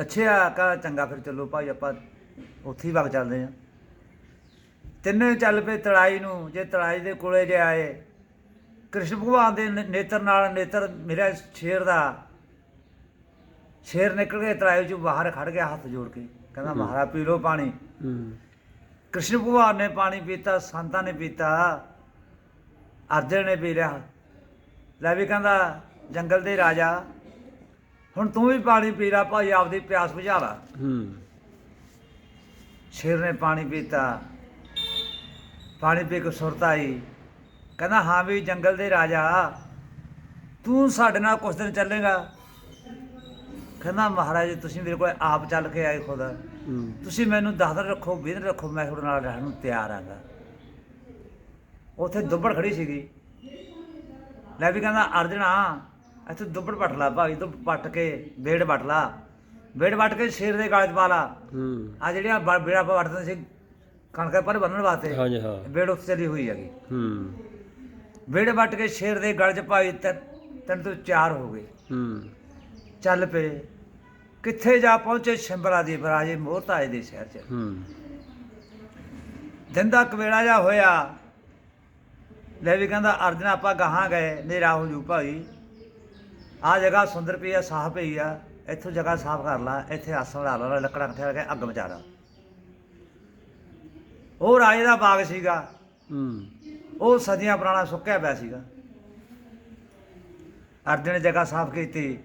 ਅੱਛਾ ਕਾ ਚੰਗਾ ਫਿਰ ਚਲੋ ਭਾਈ ਆਪਾਂ ਉੱਥੇ ਹੀ ਵਗ ਚੱਲਦੇ ਆ ਤਿੰਨੇ ਚੱਲ ਪਏ ਤੜਾਈ ਨੂੰ ਜੇ ਤੜਾਈ ਦੇ ਕੋਲੇ ਜੇ ਆਏ। ਕ੍ਰਿਸ਼ਨ ਭਗਵਾਨ ਦੇ ਨੇਤਰ ਨਾਲ ਨੇਤਰ ਮੇਰਾ ਸ਼ੇਰ ਦਾ। ਸ਼ੇਰ ਨਿਕਲ ਕੇ ਤੜਾਈ ਚੋਂ ਬਾਹਰ ਖੜ ਗਿਆ ਹੱਥ ਜੋੜ ਕੇ। ਕਹਿੰਦਾ ਮਹਾਰਾਜ ਪੀ ਲਓ ਪਾਣੀ। ਹੂੰ। ਕ੍ਰਿਸ਼ਨ ਭਗਵਾਨ ਨੇ ਪਾਣੀ ਪੀਤਾ ਸੰਤਾਂ ਨੇ ਪੀਤਾ ਅਰਜਨ ਨੇ ਪੀ ਲਿਆ। ਲੈ ਵੀ ਕਹਿੰਦਾ ਜੰਗਲ ਦੇ ਰਾਜਾ। ਹੁਣ ਤੂੰ ਵੀ ਪਾਣੀ ਪੀ ਲੈ ਭਾਈ ਆਪਦੀ ਪਿਆਸ ਬੁਝਾ ਲਾ। ਹੂੰ। ਸ਼ੇਰ ਨੇ ਪਾਣੀ ਪੀਤਾ। ਪਾਣੀ ਪੀ ਕੇ ਸੁਰਤ ਆਈ। ਕਹਿੰਦਾ ਹਾਂ ਵੀ ਜੰਗਲ ਦੇ ਰਾਜਾ ਤੂੰ ਸਾਡੇ ਨਾਲ ਕੁਛ ਦਿਨ ਚੱਲੇਗਾ? ਕਹਿੰਦਾ ਮਹਾਰਾਜ ਤੁਸੀਂ ਮੇਰੇ ਕੋਲ ਆਪ ਚੱਲ ਕੇ ਆਏ ਖੁਦ। ਤੁਸੀਂ ਮੈਨੂੰ 10 ਦਿਨ ਰੱਖੋ 20 ਦਿਨ ਰੱਖੋ ਮੈਂ ਤੁਹਾਡੇ ਨਾਲ ਰਹਿਣ ਨੂੰ ਤਿਆਰ ਆਂਗਾ ਉੱਥੇ ਦੁੱਬੜ ਖੜੀ ਸੀਗੀ। ਲੈ ਵੀ ਕਹਿੰਦਾ ਅਰਜਣਾ ਇੱਥੇ ਦੁੱਬੜ ਪੱਟ ਲਾ ਭਾਈ ਤੋਂ ਪੱਟ ਕੇ ਬੇੜ ਵੱਟ ਲਾ। ਬੇੜ ਵੱਟ ਕੇ ਸ਼ੇਰ ਦੇ ਗਲ 'ਚ ਪਾ ਲਾ। ਹੂੰ। ਆ ਜਿਹੜੀਆਂ ਬ- ਬੇੜਾ ਆਪਾਂ ਵੱਟਦੇ ਸੀ ਕਣਕਾਂ ਪਰ ਬੰਨਣ ਵਾਸਤੇ ਹਾਂਜੀ ਹਾਂ। ਬੇੜ ਉੱਥੇ ਚਲੀ ਹੋਈ ਹੈਗੀ। ਹੂੰ। ਬੇੜ ਵੱਟ ਕੇ ਸ਼ੇਰ ਦੇ ਗਲ 'ਚ ਪਾਈ ਤਿੰਨ ਤੋਂ ਚਾਰ ਹੋ ਗਏ। ਹੂੰ। ਚੱਲ ਪਏ। ਕਿੱਥੇ ਜਾ ਪਹੁੰਚੇ ਸ਼ੰਬਰਾ ਦੀ ਬਰਾਜੇ ਮੋਹਤਾਏ ਦੇ ਸ਼ਹਿਰ 'ਚ। ਹੂੰ। ਦਿਨ ਦਾ ਕਵੇਲਾ ਜਾ ਹੋਇਆ। ਲੈ ਵੀ ਕਹਿੰਦਾ ਅਰਜਨ ਆਪਾਂ ਗਾਹਾਂ ਗਏ ਹਨੇਰਾ ਹੋ ਜੂ ਭਾਈ ਆ ਜਗ੍ਹਾ ਸੁੰਦਰ ਪਈ ਆ ਸਾਫ਼ ਪਈ ਆ। ਇੱਥੋਂ ਜਗ੍ਹਾ ਸਾਫ਼ ਕਰ ਲਾ ਇੱਥੇ ਆਸਣ ਲਾ ਲਾ ਲੱਕੜਾਂ ਇਕੱਠੇ ਕਰਕੇ ਅੱਗ ਮਚਾ ਲਾ। ਉਹ ਰਾਜੇ ਦਾ ਬਾਗ ਸੀਗਾ। ਹੂੰ। ਉਹ ਸਦੀਆਂ ਪੁਰਾਣਾ ਸੁੱਕਿਆ ਪਿਆ ਸੀਗਾ। ਅਰਜਨ ਨੇ ਜਗ੍ਹਾ ਸਾਫ਼ ਕੀਤੀ।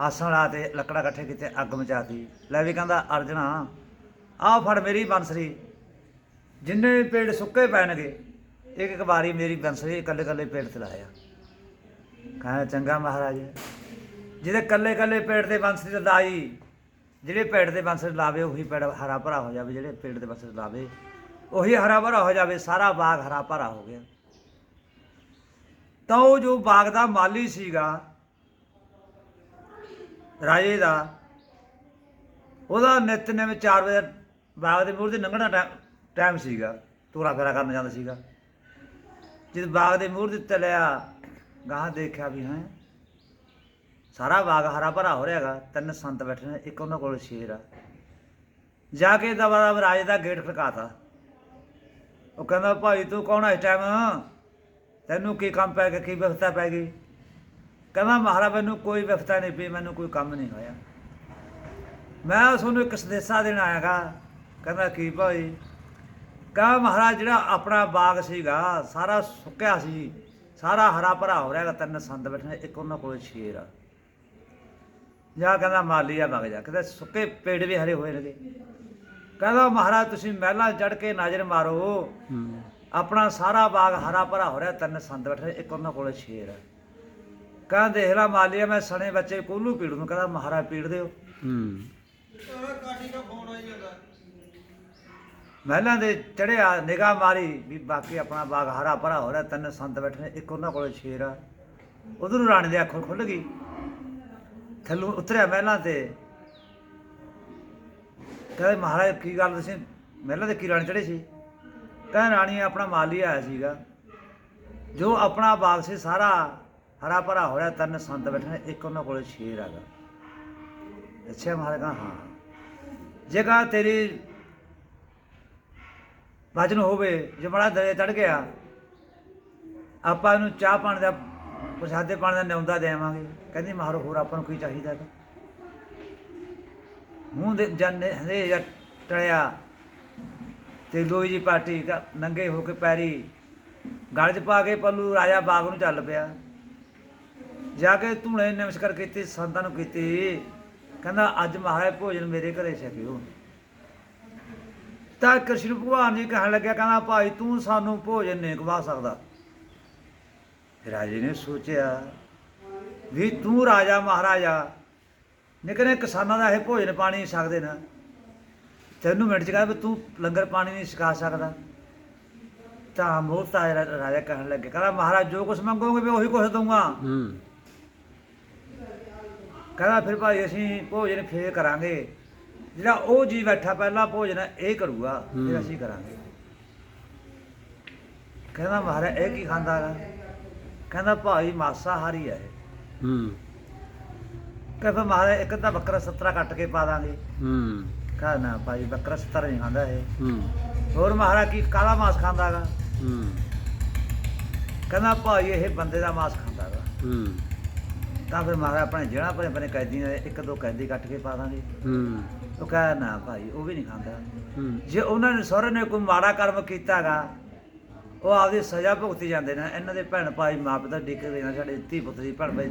ਆਸਣ ਲਾ ਤੇ ਲੱਕੜਾਂ ਇਕੱਠੇ ਕੀਤੇ ਅੱਗ ਮਚਾਤੀ। ਲੈ ਵੀ ਕਹਿੰਦਾ ਅਰਜਨਾ ਆਹ ਫੜ ਮੇਰੀ ਬੰਸਰੀ। ਜਿੰਨੇ ਵੀ ਪੇੜ ਸੁੱਕੇ ਪੈਣਗੇ ਇੱਕ ਇੱਕ ਵਾਰੀ ਮੇਰੀ ਬੰਸਰੀ ਇਕੱਲੇ ਇਕੱਲੇ ਪੇੜ ਤੇ ਲਾਇਆ। ਕਹਿੰਦਾ ਚੰਗਾ ਮਹਾਰਾਜ। ਜਿਹਦੇ ਇਕੱਲੇ ਇਕੱਲੇ ਪੇੜ ਤੇ ਬੰਸਰੀ ਤੇ ਲਾਈ ਜਿਹੜੇ ਪੇੜ ਤੇ ਬੰਸਰੀ ਲਾਵੇ, ਉਹੀ ਪੇੜ ਹਰਾ ਭਰਾ ਹੋ ਜਾਵੇ, ਜਿਹੜੇ ਪੇੜ ਤੇ ਬੰਸਰੀ ਲਾਵੇ, ਉਹੀ ਹਰਾ ਭਰਾ ਹੋ ਜਾਵੇ, ਸਾਰਾ ਬਾਗ ਹਰਾ ਭਰਾ ਹੋ ਗਿਆ। ਤਾਂ ਉਹ ਜੋ ਬਾਗ ਦਾ ਮਾਲੀ ਸੀਗਾ, ਰਾਜੇ ਦਾ, ਉਹਦਾ ਨਿਤਨੇਮ 4 ਵਜੇ ਬਾਗ ਦੇ ਮੂਹਰ 'ਤੇ ਲੰਘਣਾ ਟਾਈਮ- ਟਾਈਮ ਸੀਗਾ ਤੋਰਾ ਫੇਰਾ ਕਰਨ ਜਾਂਦਾ ਸੀਗਾ। ਜਦ ਬਾਗ ਦੇ ਮੂਹਰੇ ਤੇ ਲਿਆ ਗਾਹ ਦੇਖਿਆ ਵੀ ਹੈ। ਸਾਰਾ ਬਾਗ ਹਰਾ ਭਰਾ ਹੋ ਰਿਹਾਗਾ, ਤਿੰਨ ਸੰਤ ਬੈਠੇ ਨੇ, ਇੱਕ ਉਹਨਾਂ ਕੋਲ ਸ਼ੇਰ ਆ। ਜਾ ਕੇ ਦਵਾ ਦਵਾ ਰਾਜੇ ਦਾ ਗੇਟ ਖੜਕਾਤਾ। ਉਹ ਕਹਿੰਦਾ, ਭਾਈ, ਤੂੰ ਕੌਣ ਹੈ ਇਸ ਟਾਈਮ ਤੈਨੂੰ ਕੀ ਕੰਮ ਪੈ ਗਿਆ, ਕੀ ਵਿਵਸਥਾ ਪੈ ਗਈ? ਕਹਿੰਦਾ, ਮਹਾਰਾਜ, ਮੈਨੂੰ ਕੋਈ ਵਿਵਸਥਾ ਨਹੀਂ ਪਈ, ਮੈਨੂੰ ਕੋਈ ਕੰਮ ਨਹੀਂ ਹੋਇਆ। ਮੈਂ ਤੁਹਾਨੂੰ ਇੱਕ ਸੰਦੇਸ਼ਾ ਦੇਣ ਆਇਆਗਾ। ਕਹਿੰਦਾ, ਕੀ ਭਾਈ? ਕਹਾ ਮਹਾਰਾਜ, ਜਿਹੜਾ ਆਪਣਾ ਬਾਗ ਸੀਗਾ, ਸਾਰਾ ਸੁੱਕਿਆ ਸੀ। ਸਾਰਾ ਹਰਾ ਭਰਾ ਹੋ ਰਿਹਾਗਾ ਤਿੰਨ ਸੰਦ ਬੈਠੇ ਨੇ, ਇੱਕ ਉਹਨਾਂ ਕੋਲ ਸ਼ੇਰ ਆ। ਜਾ ਕਹਿੰਦਾ ਮਾਲੀ ਆ ਵਗ ਜਾ। ਕਹਿੰਦਾ ਸੁੱਕੇ ਪੇੜ ਵੀ ਹਰੇ ਹੋਏ ਨੇਗੇ। ਕਹਿੰਦਾ ਮਹਾਰਾਜ ਤੁਸੀਂ ਮਹਿਲਾਂ ਚੜ ਕੇ ਨਜ਼ਰ ਮਾਰੋ। ਹੂੰ। ਆਪਣਾ ਸਾਰਾ ਬਾਗ ਹਰਾ ਭਰਾ ਹੋ ਰਿਹਾ ਤਿੰਨ ਸੰਦ ਬੈਠੇ ਇੱਕ ਉਹਨਾਂ ਕੋਲ ਸ਼ੇਰ ਹੈ ਕਹਿੰਦਾ ਦੇਖ ਲਾ ਮਾਲੀਆ ਮੈਂ ਸਣੇ ਬੱਚੇ ਕੋਲੂ ਪੀੜ ਨੂੰ। ਕਹਿੰਦਾ ਮਹਾਰਾਜ ਪੀੜ ਦਿਓ। ਹੂੰ। ਮਹਿਲਾਂ ਦੇ ਚੜਿਆ ਨਿਗਾਹ ਮਾਰੀ ਵੀ ਬਾਕੀ ਆਪਣਾ ਬਾਗ ਹਰਾ ਭਰਾ ਹੋ ਰਿਹਾ, ਤਿੰਨ ਸੰਤ ਬੈਠੇ ਨੇ, ਇੱਕ ਉਹਨਾਂ ਕੋਲ ਸ਼ੇਰ ਆ। ਉਧਰ ਰਾਣੀ ਦੀ ਅੱਖੋਂ ਖੁੱਲ ਗਈ। ਥੱਲੋਂ ਉਤਰਿਆ ਮਹਿਲਾਂ ਤੇ। ਕਹਿੰਦੇ, ਮਹਾਰਾਜ, ਕੀ ਗੱਲ ਤੁਸੀਂ ਮਹਿਲਾਂ ਤੇ ਕੀ ਰਾਣੀ ਚੜੇ ਸੀ? ਕਹਿੰਦੇ, ਰਾਣੀ ਆਪਣਾ ਮਾਲੀ ਆਇਆ ਸੀਗਾ। ਜੋ ਆਪਣਾ ਬਾਗ ਸੀ, ਸਾਰਾ ਹਰਾ ਭਰਾ ਹੋ ਰਿਹਾ, ਤਿੰਨ ਸੰਤ ਬੈਠੇ ਨੇ, ਇੱਕ ਉਹਨਾਂ ਕੋਲ ਸ਼ੇਰ ਆਗਾ ਅੱਛਾ ਮਹਾਰਾਜ, ਕਹਿੰਦਾ, ਹਾਂ। ਜਗ੍ਹਾ ਤੇਰੀ ਵਚਨ ਹੋਵੇ, ਜੇ ਬੜਾ ਦਰੇ ਚੜ ਗਿਆ, ਆਪਾਂ ਇਹਨੂੰ ਚਾਹ ਪਾਣੀ ਦਾ, ਪ੍ਰਸ਼ਾਦੇ ਪਾਣੀ ਦਾ ਨਿਉਂਦਾ ਦੇਵਾਂਗੇ। ਕਹਿੰਦੀ ਮਾਰੋ, ਹੋਰ ਆਪਾਂ ਨੂੰ ਕੀ ਚਾਹੀਦਾ ਹੈਗਾ ਮੂੰਹ ਦੇ ਜੰਨੇ ਹਰੇ ਟੜਿਆ ਤੇ ਲੋਈ ਜੀ ਪਾਟੀ ਨੰਗੇ ਹੋ ਕੇ ਪੈਰੀ, ਗਲ 'ਚ ਪਾ ਕੇ ਪੱਲੂ ਰਾਜਾ ਬਾਗ ਨੂੰ ਚੱਲ ਪਿਆ। ਜਾ ਕੇ ਧੂਣੇ ਨਮਸਕਾਰ ਕੀਤੀ, ਸੰਤਾਂ ਨੂੰ ਕੀਤੀ। ਕਹਿੰਦਾ, ਅੱਜ ਮਹਾਰਾਜ ਭੋਜਨ ਮੇਰੇ ਘਰੇ ਛਕਿਓ। ਤਾਂ ਕ੍ਰਿਸ਼ਨ ਭਗਵਾਨ ਜੀ ਕਹਿਣ ਲੱਗਿਆ ਕਹਿੰਦਾ ਭਾਈ ਤੂੰ ਸਾਨੂੰ ਭੋਜਨ ਨਹੀਂ ਖਵਾ ਸਕਦਾ। ਫਿਰ ਰਾਜੇ ਨੇ ਸੋਚਿਆ ਵੀ ਤੂੰ ਰਾਜਾ ਮਹਾਰਾਜਾ ਨਿਕਨੇ ਕਿਸਾਨਾਂ ਦਾ ਇਹ ਭੋਜਨ ਪਾਣੀ ਨਹੀਂ ਸਕਦੇ ਨਾ। ਤੈਨੂੰ ਮਿੰਟ ਚ ਕਹਿੰਦਾ ਵੀ ਤੂੰ ਲੰਗਰ ਪਾਣੀ ਨਹੀਂ ਛਕਾ ਸਕਦਾ। ਤਾਂ ਮੋਹਤਾ ਰਾਜਾ ਕਹਿਣ ਲੱਗੇ ਕਹਿੰਦਾ ਮਹਾਰਾਜ ਜੋ ਕੁਛ ਮੰਗੋਗੇ ਮੈਂ ਉਹੀ ਕੁਛ ਦਊਂਗਾ। ਹੂੰ। ਕਹਿੰਦਾ ਫਿਰ ਭਾਈ ਅਸੀਂ ਭੋਜਨ ਫੇਰ ਕਰਾਂਗੇ। ਜਿਹੜਾ ਉਹ ਜੀ ਬੈਠਾ ਪਹਿਲਾਂ ਭੋਜਨ ਇਹ ਕਰੂਗਾ ਫਿਰ ਹੂੰ। ਅਸੀਂ ਕਰਾਂਗੇ। ਕਹਿੰਦਾ ਮਹਾਰਾਜ ਇਹ ਕੀ ਖਾਂਦਾ ਹੈਗਾ? ਕਹਿੰਦਾ ਭਾਈ ਮਾਸਾਹਾਰੀ ਹੈ। ਹੂੰ। ਕਹਿੰਦਾ ਮਹਾਰਾਜ ਇੱਕ ਤਾਂ ਬੱਕਰਾ 17 ਕੱਟ ਕੇ ਪਾ ਦਾਂਗੇ। ਹੂੰ। ਕਹਾ ਨਾ ਭਾਈ ਬੱਕਰਾ 17 ਨਹੀਂ ਖਾਂਦਾ ਇਹ। ਹੂੰ। ਹੋਰ ਮਹਾਰਾਜ ਕੀ ਕਾਲਾ ਮਾਸ ਖਾਂਦਾਗਾ ਹੂੰ। ਕਹਿੰਦਾ ਭਾਈ ਇਹ ਬੰਦੇ ਦਾ ਮਾਸ ਖਾਂਦਾਗਾ ਹੂੰ। ਤਾਂ ਫਿਰ ਮਹਾਰਾਜ ਆਪਣੇ ਜਿਹੜਾ ਆਪਣੇ ਆਪਣੇ ਕੈਦੀ ਨੇ ਇੱਕ ਦੋ ਕੈਦੀ ਕੱਟ ਕੇ ਪਾ ਦਾਂਗੇ। ਹੂੰ। ਉਹ ਕਹਾ ਨਾ ਭਾਈ ਉਹ ਵੀ ਨਹੀਂ ਖਾਂਦਾ। ਹੂੰ। ਜੇ ਉਹਨਾਂ ਨੇ ਸਹੁਰੇ ਨੇ ਕੋਈ ਮਾੜਾ ਕਰਮ ਕੀਤਾਗਾ ਉਹ ਆਪਦੀ ਸਜ਼ਾ ਭੁਗਤੀ ਜਾਂਦੇ ਨੇ। ਇਹਨਾਂ ਦੇ ਭੈਣ ਭਾਈ ਮਾਂ ਪਿਤਾ ਡਿੱਕਦੇ ਨੇ ਸਾਡੇ ਧੀ ਪੁੱਤ ਦੀ ਭੈਣ ਭਾਈ।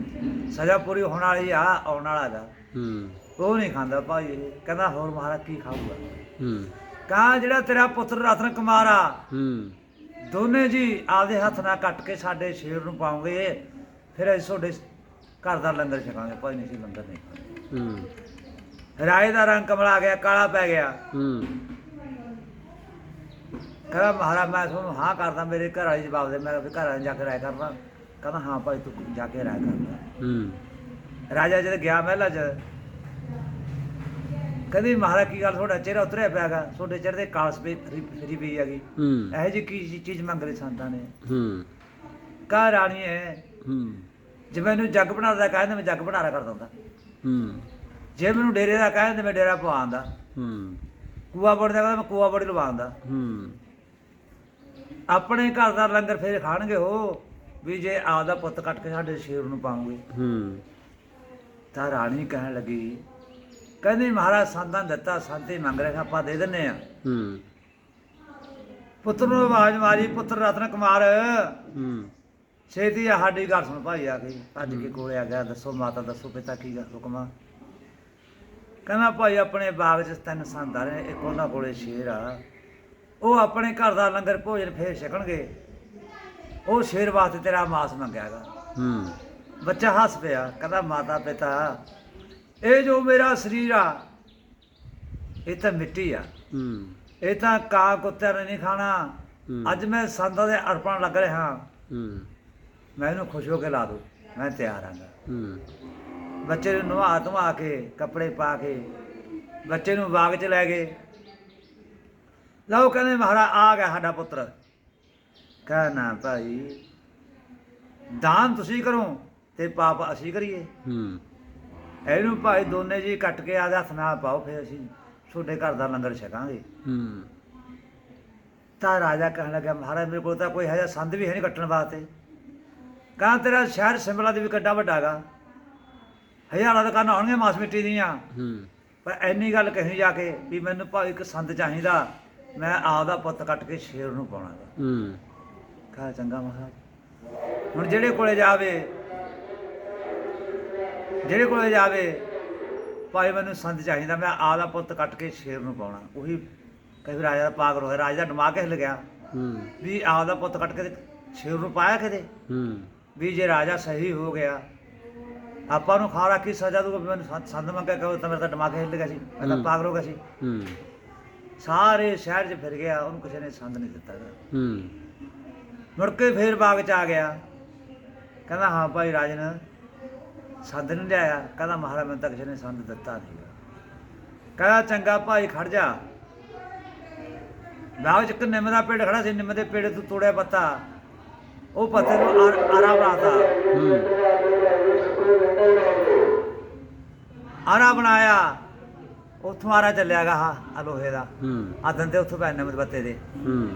ਸਜ਼ਾ ਪੂਰੀ ਹੋਣ ਵਾਲੀ ਆ ਆਉਣ ਵਾਲਾ ਹੂੰ। ਉਹ ਨਹੀਂ ਖਾਂਦਾ ਭਾਈ ਇਹ। ਕਹਿੰਦਾ ਹੋਰ ਮਹਾਰਾਜ ਕੀ ਖਾਊਗਾ। ਹੂੰ। ਕਹਾ ਜਿਹੜਾ ਤੇਰਾ ਪੁੱਤਰ ਰਤਨ ਕੁਮਾਰ ਆ ਹੂੰ। ਦੋਨੇ ਜੀ ਆਪਦੇ ਹੱਥ ਨਾਲ ਕੱਟ ਕੇ ਸਾਡੇ ਸ਼ੇਰ ਨੂੰ ਪਾਉਂਗੇ ਫਿਰ ਅਸੀਂ ਤੁਹਾਡੇ ਘਰ ਦਾ ਲੰਗਰ ਛਕਾਂਗੇ। ਭਾਈ ਨਹੀਂ ਸੀ ਲੰਗਰ ਨਹੀਂ। ਹੂੰ। ਰਾਏ ਦਾ ਰੰਗ ਕਮਲਾ ਗਿਆ ਕਾਲਾ ਪੈ ਗਿਆ। ਹੂੰ। ਕਹਿੰਦਾ ਮਹਾਰਾਜ ਮੈਂ ਤੁਹਾਨੂੰ ਹਾਂ ਕਰਦਾ ਮੇਰੇ ਘਰ ਵਾਲੀ ਜਵਾਬ ਦੇ ਮੈਂ ਕਿਹਾ ਵੀ ਘਰ ਵਾਲੇ ਜਾ ਕੇ ਰਾਏ ਕਰਨਾ ਕਹਿੰਦਾ ਹਾਂ ਭਾਈ ਤੂੰ ਜਾ ਕੇ ਰਾਏ ਕਰਨਾ ਹੂੰ। ਰਾਜਾ ਜਦ ਗਿਆ ਮਹਿਲਾ ਚ ਕਹਿੰਦੀ ਮਹਾਰਾਜ ਕੀ ਗੱਲ ਤੁਹਾਡਾ ਚਿਹਰਾ ਉਤਰਿਆ ਪਿਆਗਾ ਤੁਹਾਡੇ ਚਿਹਰੇ ਤੇ ਕਾਲਸ ਪਈ ਫਰੀ ਪਈ ਹੈਗੀ। ਹੂੰ। ਇਹੋ ਜਿਹੀ ਕੀ ਚੀਜ਼ ਮੰਗ ਰਹੇ ਸੰਤਾਂ ਨੇ? ਹੂੰ। ਕਾ ਰਾਣੀ ਹੈ। ਹੂੰ ਜੇ ਮੈਨੂੰ ਜੱਗ ਬਣਾਉਂਦਾ ਕਹਿੰਦੇ ਮੈਂ ਜੱਗ ਬਣਾਰਾ ਕਰ ਦਿੰਦਾ। ਹੂੰ। ਜੇ ਮੈਨੂੰ ਡੇਰੇ ਦਾ ਕਹਿੰਦੇ ਮੈਂ ਡੇਰਾ ਪਵਾਉਂਦਾ। ਹੂੰ। ਕੂਆ ਬੜੀ ਦਾ ਕਹਿੰਦਾ ਮੈਂ ਕੂਆ ਬੜੀ ਲਵਾਉਂਦਾ। ਹੂੰ। ਆਪਣੇ ਘਰ ਦਾ ਲੰਗਰ ਫੇਰ ਖਾਣਗੇ ਉਹ ਵੀ ਜੇ ਆਪਦਾ ਪੁੱਤ ਕੱਟ ਕੇ ਸਾਡੇ ਸ਼ੇਰ ਨੂੰ ਪਾਉਂਗੇ। ਹੂੰ। ਤਾਂ ਰਾਣੀ ਕਹਿਣ ਲੱਗੀ ਕਹਿੰਦੀ ਮਹਾਰਾਜ ਸੰਤਾਂ ਦਿੱਤਾ ਸੰਤੇ ਮੰਗ ਰਹੇ ਆਪਾਂ ਦੇ ਦਿੰਨੇ ਆ ਹੂੰ। ਪੁੱਤਰ ਨੂੰ ਆਵਾਜ਼ ਮਾਰੀ ਪੁੱਤਰ ਰਤਨ ਕੁਮਾਰ। ਹੂੰ। ਛੇਤੀ ਆ ਸਾਡੀ ਗੱਲ ਸੁਣ ਭਾਈ ਆ ਗਈ ਅੱਜ ਕੇ ਕੋਲੇ ਆ ਗਿਆ ਦੱਸੋ ਮਾਤਾ ਦੱਸੋ ਪਿਤਾ ਕੀ ਹੁਕਮਾ। ਕਹਿੰਦਾ ਭਾਈ ਆਪਣੇ ਬਾਗ 'ਚ ਤਿੰਨ ਰਹੇ ਨੇ, ਇੱਕ ਉਹਨਾਂ ਕੋਲੇ ਸ਼ੇਰ ਆ। ਉਹ ਆਪਣੇ ਘਰ ਦਾ ਲੰਗਰ ਭੋਜਨ ਫੇਰ ਛਕਣਗੇ। ਉਹ ਸ਼ੇਰ ਵਾਸਤੇ ਤੇਰਾ ਮਾਸ ਮੰਗਿਆਗਾ ਹੂੰ। ਬੱਚਾ ਹੱਸ ਪਿਆ ਕਹਿੰਦਾ ਮਾਤਾ ਪਿਤਾ ਇਹ ਜੋ ਮੇਰਾ ਸਰੀਰ ਆ ਇਹ ਤਾਂ ਮਿੱਟੀ ਆ। ਹੂੰ। ਇਹ ਤਾਂ ਕਾਂ ਕੁੱਤਿਆਂ ਨੇ ਨਹੀਂ ਖਾਣਾ। ਹੂੰ। ਅੱਜ ਮੈਂ ਸੰਤਾਂ ਦੇ ਅਰਪਣ ਲੱਗ ਰਿਹਾ ਹੂੰ। ਮੈਂ ਇਹਨੂੰ ਖੁਸ਼ ਹੋ ਕੇ ਲਾ ਦੂੰ। ਮੈਂ ਤਿਆਰ ਆਂਗਾ ਹੂੰ। ਬੱਚੇ ਨੂੰ ਨਵਾ ਧਵਾ ਕੇ ਕੱਪੜੇ ਪਾ ਕੇ ਬੱਚੇ ਨੂੰ ਬਾਗ 'ਚ ਲੈ ਗਏ। ਲਓ ਕਹਿੰਦੇ ਮਹਾਰਾਜ ਆ ਗਿਆ ਸਾਡਾ ਪੁੱਤਰ। ਕਹਿਣਾ ਭਾਈ ਦਾਨ ਤੁਸੀਂ ਕਰੋ ਤੇ ਪਾਪ ਅਸੀਂ ਕਰੀਏ। ਹੂੰ। ਇਹਨੂੰ ਭਾਈ ਦੋਨੇ ਜੀ ਕੱਟ ਕੇ ਆਦੇ ਹੱਥ ਨਾਲ ਪਾਓ ਫਿਰ ਅਸੀਂ ਤੁਹਾਡੇ ਘਰ ਦਾ ਲੰਗਰ ਛਕਾਂਗੇ। ਹੂੰ। ਤਾਂ ਰਾਜਾ ਕਹਿਣ ਲੱਗਾ ਮਹਾਰਾਜ ਮੇਰੇ ਕੋਲ ਤਾਂ ਕੋਈ ਹੈ ਸੰਦ ਵੀ ਹੈ ਨਹੀਂ ਕੱਟਣ ਵਾਸਤੇ। ਕਹਾਂ ਤੇਰਾ ਸ਼ਹਿਰ ਸਿਮਲਾ ਦੇ ਵੀ ਕੱਡਾ ਵੱਡਾਗਾ ਹਜ਼ਾਰਾਂ ਦਾ ਕੰਨ ਆਉਣਗੇ ਮਾਸ ਮਿੱਟੀ ਦੀਆਂ। ਹੂੰ। ਪਰ ਐਨੀ ਗੱਲ ਕਹੀ ਜਾ ਕੇ ਵੀ ਮੈਨੂੰ ਭਾਈ ਇੱਕ ਸੰਦ ਚਾਹੀਦਾ ਮੈਂ ਆਪਦਾ ਪੁੱਤ ਕੱਟ ਕੇ ਸ਼ੇਰ ਨੂੰ ਪਾਉਣਾ। ਹੂੰ। ਕਹਾ ਚੰਗਾ ਮਹਾਰਾਜ ਹੁਣ ਜਿਹੜੇ ਕੋਲੇ ਜਾਵੇ ਜਿਹੜੇ ਕੋਲੇ ਜਾਵੇ ਭਾਈ ਮੈਨੂੰ ਸੰਦ ਚਾਹੀਦਾ ਮੈਂ ਆਪਦਾ ਪੁੱਤ ਕੱਟ ਕੇ ਸ਼ੇਰ ਨੂੰ ਪਾਉਣਾ। ਉਹੀ ਕਈ ਰਾਜਾ ਦਾ ਪਾਗਲ ਹੋਇਆ ਰਾਜਾ ਦਾ ਦਿਮਾਗ ਹਿੱਲ ਗਿਆ ਹੂੰ। ਵੀ ਆਪਦਾ ਪੁੱਤ ਕੱਟ ਕੇ ਸ਼ੇਰ ਨੂੰ ਪਾਇਆ ਕਿਤੇ? ਹੂੰ। ਵੀ ਜੇ ਰਾਜਾ ਸਹੀ ਹੋ ਗਿਆ ਆਪਾਂ ਨੂੰ ਖਾਰਾ ਕੀ ਸਜ਼ਾ ਦੂਗਾ ਵੀ ਮੈਨੂੰ ਸੰਦ- ਸੰਦ ਮੰਗਿਆ ਕਹੋ ਤਾਂ ਮੇਰਾ ਤਾਂ ਦਿਮਾਗ ਹਿੱਲ ਗਿਆ ਸੀ ਮੈਂ ਤਾਂ। ਪਾਗਲ ਹੋ ਗਿਆ ਸੀ। ਹੂੰ। ਸਾਰੇ ਸ਼ਹਿਰ 'ਚ ਫਿਰ ਗਿਆ ਉਹਨੂੰ ਕਿਸੇ ਨੇ ਸੰਦ ਨਹੀਂ ਦਿੱਤਾ ਗਾ। ਹੂੰ। ਮੁੜ ਕੇ ਫੇਰ ਬਾਗ 'ਚ ਆ ਗਿਆ। ਕਹਿੰਦਾ ਹਾਂ ਭਾਈ ਰਾਜਨ ਸੰਦ ਨਹੀਂ ਲਿਆਇਆ। ਕਹਿੰਦਾ ਮਹਾਰਾਜ ਮੈਨੂੰ ਤਾਂ ਕਿਸੇ ਨੇ ਸੰਦ ਦਿੱਤਾ ਨਹੀਂ ਕਹਿੰਦਾ ਚੰਗਾ ਭਾਈ ਖੜ ਜਾ। ਬਾਗ 'ਚ ਇੱਕ ਨਿੰਮ ਦਾ ਪੇੜ ਖੜਾ ਸੀ ਨਿੰਮ ਦੇ ਪੇੜ ਤੋਂ ਤੋੜਿਆ ਪੱਤਾ। ਉਹ ਪੱਤੇ ਨੂੰ ਆਰ- ਆਰਾ ਬਣਾਤਾ ਹੂੰ। ਆਰਾ ਬਣਾਇਆ। ਉੱਥੋਂ ਆਰਾ ਚੱਲਿਆਗਾ ਹਾਂ ਆ ਲੋਹੇ ਦਾ। ਹੂੰ। ਆਦਨ ਤੇ ਉੱਥੋਂ ਪੈ ਨਿੰਮ ਦੇ ਪੱਤੇ ਦੇ। ਹੂੰ।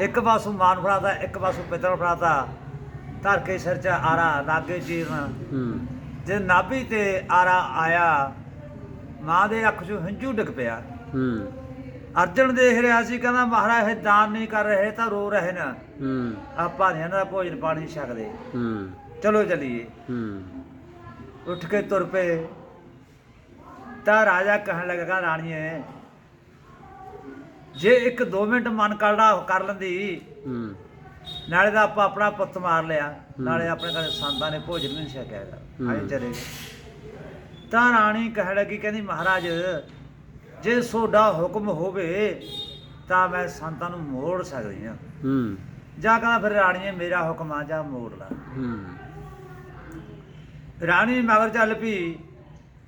ਇੱਕ ਪਾਸੋਂ ਮਾਨ ਫੜਾਤਾ ਇੱਕ ਪਾਸੋਂ ਪਿੱਤਲ ਫੜਾਤਾ। ਧਰ ਕੇ ਸਿਰ 'ਚ ਆਰਾ ਲਾਗੇ ਚੀਰਨ ਹੂੰ। ਜੇ ਨਾਭੀ ਤੇ ਆਰਾ ਆਇਆ ਮਾਂ ਦੇ ਅੱਖ 'ਚੋਂ ਹੰਝੂ ਡਿੱਗ ਪਿਆ। ਹੂੰ। ਅਰਜਨ ਦੇਖ ਰਿਹਾ ਸੀ ਕਹਿੰਦਾ ਮਹਾਰਾਜ ਇਹ ਦਾਨ ਨਹੀਂ ਕਰ ਰਹੇ ਤਾਂ ਰੋ ਰਹੇ ਨੇ। ਹੂੰ। ਆਪਾਂ ਇਹਨਾਂ ਦਾ ਭੋਜਨ ਪਾਣੀ ਛਕਦੇ। ਹੂੰ। ਚਲੋ ਚੱਲੀਏ। ਹੂੰ। ਉੱਠ ਕੇ ਤੁਰ ਪਏ। ਤਾਂ ਰਾਜਾ ਕਹਿਣ ਲੱਗਾ ਰਾਣੀਏ ਜੇ ਇੱਕ 2 ਮਿੰਟ ਮਨ ਕਰਦਾ ਕਰ ਲੈਂਦੀ। ਹੂੰ। ਨਾਲੇ ਤਾਂ ਆਪਾਂ ਆਪਣਾ ਪੁੱਤ ਮਾਰ ਲਿਆ। ਨਾਲੇ ਆਪਣੇ ਘਰ ਸੰਤਾਂ ਨੇ ਭੋਜਨ ਨਹੀਂ ਛਕਿਆ ਹੈਗਾ। ਆਏ ਚਲੇ। ਤਾਂ ਰਾਣੀ ਕਹਿਣ ਲੱਗੀ ਕਹਿੰਦੀ ਮਹਾਰਾਜ ਜੇ ਸੋਡਾ ਹੁਕਮ ਹੋਵੇ ਤਾਂ ਮੈਂ ਸੰਤਾਂ ਨੂੰ ਮੋੜ ਸਕਦੀ ਹਾਂ। ਹੂੰ। ਜਾ ਕਹਿੰਦਾ ਫਿਰ ਰਾਣੀਏ ਮੇਰਾ ਹੁਕਮ ਆ ਜਾ ਮੋੜ ਲਾ। ਹੂੰ। ਰਾਣੀ ਮਗਰ ਚੱਲ ਪਈ।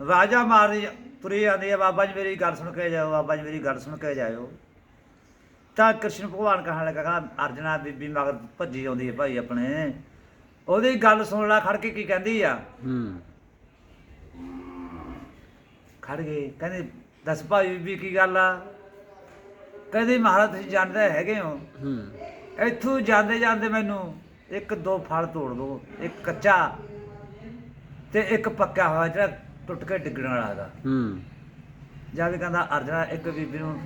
ਵਾਜਾ ਮਾਰਦੀ ਤੁਰੀ ਜਾਂਦੀ ਹੈ ਬਾਬਾ ਜੀ ਮੇਰੀ ਗੱਲ ਸੁਣ ਕੇ ਜਾਓ ਬਾਬਾ ਜੀ ਮੇਰੀ ਗੱਲ ਸੁਣ ਕੇ ਜਾਇਓ। ਤਾਂ ਕ੍ਰਿਸ਼ਨ ਭਗਵਾਨ ਕਹਿਣ ਲੱਗਾ ਕਹਿੰਦਾ ਅਰਜਨਾ ਬੀਬੀ ਮਗਰ ਭੱਜੀ ਆਉਂਦੀ ਹੈ ਭਾਈ ਆਪਣੇ। ਉਹਦੀ ਗੱਲ ਸੁਣ ਲੈ ਖੜ ਕੇ ਕੀ ਕਹਿੰਦੀ ਆ? ਹੂੰ। ਖੜ ਗਏ ਕਹਿੰਦੇ ਦੱਸ ਭਾਈ ਬੀਬੀ ਕੀ ਗੱਲ ਆ? ਕਹਿੰਦੇ ਮਹਾਰਾਜ ਤੁਸੀਂ ਜਾਣਦੇ ਹੈਗੇ ਹੋ। ਹੂੰ। ਇੱਥੋਂ ਜਾਂਦੇ ਜਾਂਦੇ ਮੈਨੂੰ ਇੱਕ ਦੋ ਫਲ ਤੋੜ ਦੋ ਇੱਕ ਕੱਚਾ ਤੇ ਇੱਕ ਪੱਕਾ ਹੋਇਆ ਜਿਹੜਾ ਟੁੱਟ ਕੇ ਡਿੱਗਣ ਵਾਲਾ ਹੈਗਾ। ਹੂੰ। ਜਦ ਕਹਿੰਦਾ ਅਰਜਨਾ ਇੱਕ ਬੀਬੀ ਨੂੰ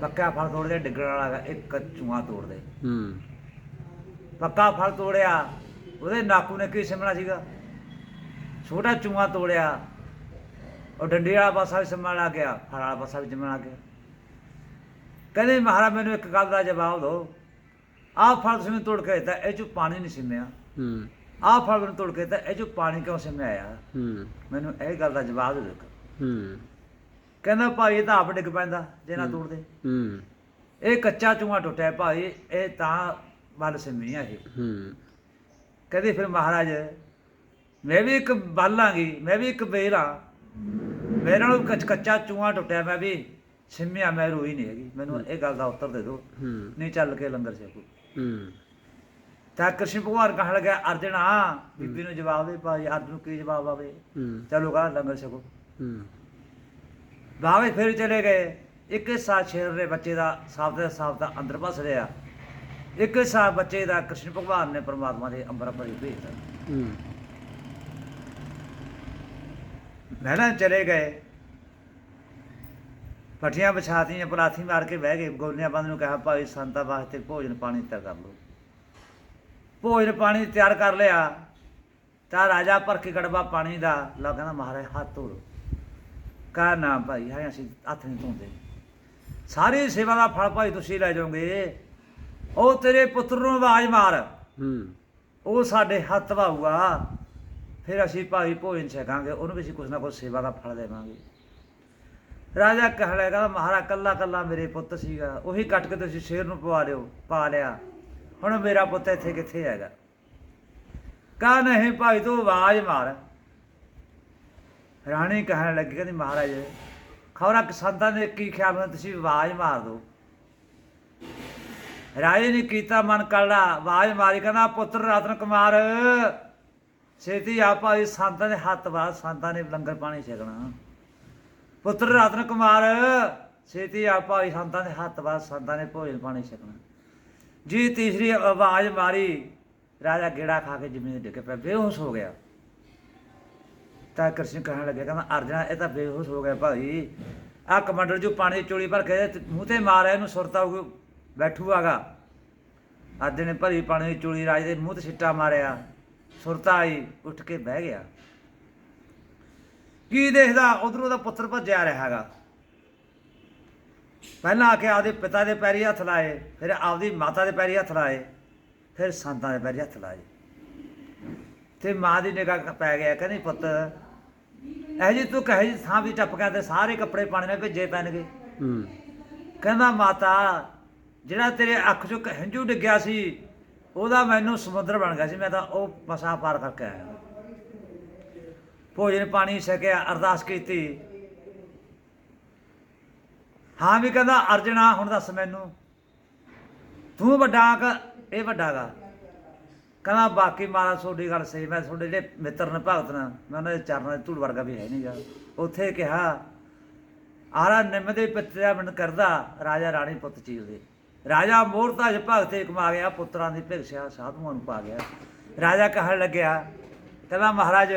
ਪੱਕਾ ਫਲ ਤੋੜ ਦੇ ਡਿੱਗਣ ਵਾਲਾ ਹੈਗਾ ਇੱਕ ਚੂਹਾ ਤੋੜ ਦੇ ਹੂੰ। ਪੱਕਾ ਫਲ ਤੋੜਿਆ ਉਹਦੇ ਨਾਕੂ ਨੇ ਕੀ ਸਿਮਣਾ ਸੀਗਾ? ਛੋਟਾ ਚੂਹਾ ਤੋੜਿਆ ਉਹ ਡੰਡੀ ਵਾਲਾ ਪਾਸਾ ਵੀ ਸਿਮਣ ਲੱਗ ਗਿਆ ਫਲ ਵਾਲਾ ਪਾਸਾ ਵੀ ਸਿਮਣ ਲੱਗ ਗਿਆ। ਕਹਿੰਦੇ ਮਹਾਰਾਜ ਮੈਨੂੰ ਇੱਕ ਗੱਲ ਦਾ ਜਵਾਬ ਦਿਓ। ਆਹ ਫਲ ਤੁਸੀਂ ਤੋੜ ਕੇ ਦਿੱਤਾ ਇਹ ਚੋਂ ਪਾਣੀ ਨਹੀਂ ਸਿਮਿਆ ਹੂੰ। ਆਹ ਫਲ ਮੈਨੂੰ ਤੋੜ ਕੇ ਦਿੱਤਾ ਇਹ ਚੋਂ ਪਾਣੀ ਕਿਉਂ ਸਿਮਿਆ ਆ? ਹੂੰ। ਮੈਨੂੰ ਇਹ ਗੱਲ ਦਾ ਜਵਾਬ ਦਿਓ ਇੱਕ। ਹੂੰ। ਕਹਿੰਦਾ ਭਾਈ ਇਹ ਤਾਂ ਆਪ ਡਿੱਗ ਪੈਂਦਾ ਜੇ ਨਾ ਤੋੜਦੇ ਹੂੰ। ਇਹ ਕੱਚਾ ਚੂਹਾ ਟੁੱਟਿਆ ਭਾਈ ਇਹ ਤਾਂ ਵੱਲ ਸਿਮੀ ਆ ਇਹ। ਹੂੰ। ਕਹਿੰਦੇ ਫਿਰ ਮਹਾਰਾਜ ਮੈਂ ਵੀ ਇੱਕ ਬਾਲਾਂਗੀ ਮੈਂ ਵੀ ਇੱਕ ਬੇਲ ਆ। ਮੇਰੇ ਨਾਲ ਕੱਚ ਕੱਚਾ ਚੂਹਾ ਟੁੱਟਿਆ ਮੈਂ ਵੀ ਸਿਮਿਆ ਮੈਂ ਰੋਈ ਨਹੀਂ ਹੈਗੀ। ਮੈਨੂੰ ਇਹ ਗੱਲ ਦਾ ਉੱਤਰ ਦੇ ਦਿਓ। ਹੂੰ। ਨਹੀਂ ਚੱਲ ਕੇ ਲੰਗਰ ਛਕੋ। ਹੂੰ। ਤਾਂ ਕ੍ਰਿਸ਼ਨ ਭਗਵਾਨ ਕਹਿਣ ਲੱਗਾ ਅਰਜਣਾ ਬੀਬੀ ਨੂੰ ਜਵਾਬ ਦੇ ਭਾਈ ਅਰਜਨ ਨੂੰ ਕੀ ਜਵਾਬ ਆਵੇ? ਚਲੋ ਕਹਾ ਲੰਗਰ ਛਕੋ। ਬਾਵੇ ਫਿਰ ਚਲੇ ਗਏ। ਇੱਕ ਹਿੱਸਾ ਸ਼ੇਰ ਦੇ ਬੱਚੇ ਦਾ ਸਾਫ਼ ਦੇ ਸਾਫ਼ ਦਾ ਅੰਦਰ ਵਸ ਰਿਹਾ। ਇੱਕ ਹਿੱਸਾ ਬੱਚੇ ਦਾ ਕ੍ਰਿਸ਼ਨ ਭਗਵਾਨ ਨੇ ਪ੍ਰਮਾਤਮਾ ਦੇ ਅੰਬਰ ਭਰੀ ਭੇਜਤਾ। ਹੂੰ। ਮਹਿਲਾਂ ਚਲੇ ਗਏ। ਪੱਠੀਆਂ ਵਿਛਾਤੀਆਂ ਪਲਾਥੀ ਮਾਰ ਕੇ ਬਹਿ ਗਏ। ਗੋਲੀਆਂ ਬੰਦ ਨੂੰ ਕਿਹਾ ਭਾਈ ਸੰਤਾਂ ਵਾਸਤੇ ਭੋਜਨ ਪਾਣੀ ਤਿਆਰ ਕਰ ਲਓ। ਭੋਜਨ ਪਾਣੀ ਤਿਆਰ ਕਰ ਲਿਆ ਤਾਂ ਰਾਜਾ ਭਰ ਕੇ ਗੜਬਾ ਪਾਣੀ ਦਾ ਲਾ ਕਹਿੰਦਾ ਮਹਾਰਾਜ ਹੱਥ ਧੋ ਕਾ ਨਾਮ ਭਾਈ ਹੈ ਅਸੀਂ ਹੱਥ ਨਹੀਂ ਧੋਂਦੇ। ਸਾਰੀ ਸੇਵਾ ਦਾ ਫਲ ਭਾਈ ਤੁਸੀਂ ਲੈ ਜਾਓਗੇ। ਉਹ ਤੇਰੇ ਪੁੱਤਰ ਨੂੰ ਆਵਾਜ਼ ਮਾਰ। ਹੂੰ। ਉਹ ਸਾਡੇ ਹੱਥ ਵਾਊਗਾ ਫਿਰ ਅਸੀਂ ਭਾਈ ਭੋਜਨ ਛਕਾਂਗੇ ਉਹਨੂੰ ਵੀ ਅਸੀਂ ਕੁਛ ਨਾ ਕੁਛ ਸੇਵਾ ਦਾ ਫਲ ਦੇਵਾਂਗੇ। ਰਾਜਾ ਕਹਿਣ ਲੱਗਾ ਮਹਾਰਾਜ ਕੱਲਾ ਕੱਲਾ ਮੇਰੇ ਪੁੱਤ ਸੀਗਾ। ਉਹੀ ਕੱਟ ਕੇ ਤੁਸੀਂ ਸ਼ੇਰ ਨੂੰ ਪਵਾ ਲਿਓ ਪਾ ਲਿਆ। ਹੁਣ ਮੇਰਾ ਪੁੱਤ ਇੱਥੇ ਕਿੱਥੇ ਹੈਗਾ? ਕਾ ਨਹੀਂ ਭਾਈ, ਤੂੰ ਆਵਾਜ਼ ਮਾਰ। ਰਾਣੀ ਕਹਿਣ ਲੱਗੀ, ਕਹਿੰਦੀ, ਮਹਾਰਾਜ, ਖਬਰਾਂ ਕਿਸਾਨਾਂ ਦੇ ਕੀ ਖਿਆਲ ਨਾਲ ਤੁਸੀਂ ਆਵਾਜ਼ ਮਾਰ ਦਿਓ। ਰਾਏ ਨੇ ਕੀਤਾ ਮਨ ਕਲੜਾ ਆਵਾਜ਼ ਮਾਰੀ, ਕਹਿੰਦਾ, ਪੁੱਤਰ ਰਤਨ ਕੁਮਾਰ, ਛੇਤੀ ਆ ਭਾਈ, ਸੰਤਾਂ ਦੇ ਹੱਥ ਬਾਅਦ ਸੰਤਾਂ ਨੇ ਲੰਗਰ ਪਾਣੀ ਛਕਣਾ। ਪੁੱਤਰ ਰਤਨ ਕੁਮਾਰ, ਛੇਤੀ ਆ ਭਾਈ, ਸੰਤਾਂ ਦੇ ਹੱਥ ਬਾਅਦ ਸੰਤਾਂ ਨੇ ਭੋਜਨ ਪਾਣੀ ਛਕਣਾ। ਜੀ ਤੀਸਰੀ ਆਵਾਜ਼ ਮਾਰੀ, ਰਾਜਾ ਗੇੜਾ ਖਾ ਕੇ ਜ਼ਮੀਨ ਤੇ ਡਿੱਗ ਪਿਆ, ਬੇਹੋਸ਼ ਹੋ ਗਿਆ। ਤਾਂ ਕ੍ਰਿਸ਼ਨ ਕਹਿਣ ਲੱਗਿਆ, ਕਹਿੰਦਾ, ਅਰਜਨਾ, ਇਹ ਤਾਂ ਬੇਹੋਸ਼ ਹੋ ਗਿਆ ਭਾਈ। ਆ ਕਮੰਡਲ ਜੋ ਪਾਣੀ ਦੀ ਚੋਲੀ ਭਰ ਕੇ ਮੂੰਹ ਤੇ ਮਾਰਿਆ, ਇਹਨੂੰ ਸੁਰਤਾ ਹੋ ਬੈਠੂਆਗਾ ਆਦੇ ਨੇ ਭਰੀ ਪਾਣੀ ਦੀ ਚੋਲੀ, ਰਾਜ ਦੇ ਮੂੰਹ ਤੇ ਛਿੱਟਾ ਮਾਰਿਆ। ਸੁਰਤਾ ਆਈ, ਉੱਠ ਕੇ ਬਹਿ ਗਿਆ। ਕੀ ਦੇਖਦਾ? ਉਧਰੋਂ ਦਾ ਪੁੱਤਰ ਭੱਜਿਆ ਰਿਹਾ ਹੈਗਾ। ਪਹਿਲਾਂ ਆ ਕੇ ਆਪਦੇ ਪਿਤਾ ਦੇ ਪੈਰੀ ਹੱਥ ਲਾਏ ਫਿਰ ਆਪਦੀ ਮਾਤਾ ਦੇ ਪੈਰੀ ਹੱਥ ਲਾਏ ਫਿਰ ਸੰਤਾਂ ਦੇ ਪੈਰੀ ਹੱਥ ਲਾਏ। ਤੇ ਮਾਂ ਦੀ ਨਿਗਾਹ ਪੈ ਗਿਆ ਕਹਿੰਦੀ ਪੁੱਤ ਇਹ ਜੀ ਤੂੰ ਕਹੇ ਜੀ ਥਾਂ ਵੀ ਟੱਪ ਗਿਆ ਤੇ ਸਾਰੇ ਕੱਪੜੇ ਪਾਣੀ ਭਿੱਜੇ ਪੈਣਗੇ। ਹੂੰ। ਕਹਿੰਦਾ ਮਾਤਾ ਜਿਹੜਾ ਤੇਰੇ ਅੱਖ ਚੋਂ ਹੰਝੂ ਡਿੱਗਿਆ ਸੀ ਉਹਦਾ ਮੈਨੂੰ ਸਮੁੰਦਰ ਬਣ ਗਿਆ ਸੀ ਮੈਂ ਤਾਂ ਉਹ ਮਸਾ ਪਾਰ ਕਰਕੇ ਆਇਆ। ਭੋਜਨ ਪਾਣੀ ਛਕਿਆ ਅਰਦਾਸ ਕੀਤੀ। ਹਾਂ ਵੀ ਕਹਿੰਦਾ ਅਰਜਣਾ ਹੁਣ ਦੱਸ ਮੈਨੂੰ। ਤੂੰ ਵੱਡਾ ਕ ਇਹ ਵੱਡਾ ਗਾ? ਕਹਿੰਦਾ, ਬਾਕੀ ਮਾਰਾ ਤੁਹਾਡੀ ਗੱਲ ਸਹੀ, ਮੈਂ ਤੁਹਾਡੇ ਜਿਹੜੇ ਮਿੱਤਰ ਨੇ, ਭਗਤ ਨੇ, ਮੈਂ ਉਹਨਾਂ ਦੇ ਚਰਨਾਂ ਦੇ ਧੂੜ ਵਰਗਾ ਵੀ ਹੈ ਨਹੀਂ ਗਾ। ਉੱਥੇ ਕਿਹਾ, ਆਰਾ ਨਿੰਮ ਦੇ ਪਿੱਤਿਆ ਮਨ ਕਰਦਾ, ਰਾਜਾ ਰਾਣੀ ਪੁੱਤ ਚੀਲਦੇ ਰਾਜਾ ਮੋਰਤਾ ਜ ਭਗਤੇ ਕਮਾ ਗਿਆ ਪੁੱਤਰਾਂ ਦੀ ਭਿਕਸ਼ਾ ਸਾਧੂਆਂ ਨੂੰ ਪਾ ਗਿਆ ਰਾਜਾ ਕਹਿਣ ਲੱਗਿਆ, ਕਹਿੰਦਾ, ਮਹਾਰਾਜ,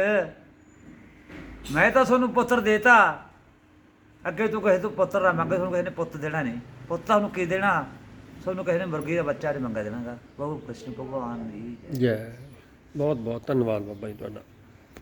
ਮੈਂ ਤਾਂ ਤੁਹਾਨੂੰ ਪੁੱਤਰ ਦੇਤਾ ਅੱਗੇ ਤੂੰ ਕਿਸੇ ਤੋਂ ਪੁੱਤਰ ਨਾ ਮੰਗੇ ਤੁਹਾਨੂੰ ਕਿਸੇ ਨੇ ਪੁੱਤ ਦੇਣਾ ਨਹੀਂ। ਪੁੱਤ ਤੁਹਾਨੂੰ ਕੀ ਦੇਣਾ? ਤੁਹਾਨੂੰ ਕਿਸੇ ਨੇ ਮੁਰਗੀ ਦਾ ਬੱਚਾ ਨਹੀਂ ਮੰਗਾ ਦੇਣਾਗਾ ਬਾਬੂ ਕ੍ਰਿਸ਼ਨ ਭਗਵਾਨ ਦੀ ਜੈ। ਬਹੁਤ ਬਹੁਤ ਧੰਨਵਾਦ ਬਾਬਾ ਜੀ ਤੁਹਾਡਾ।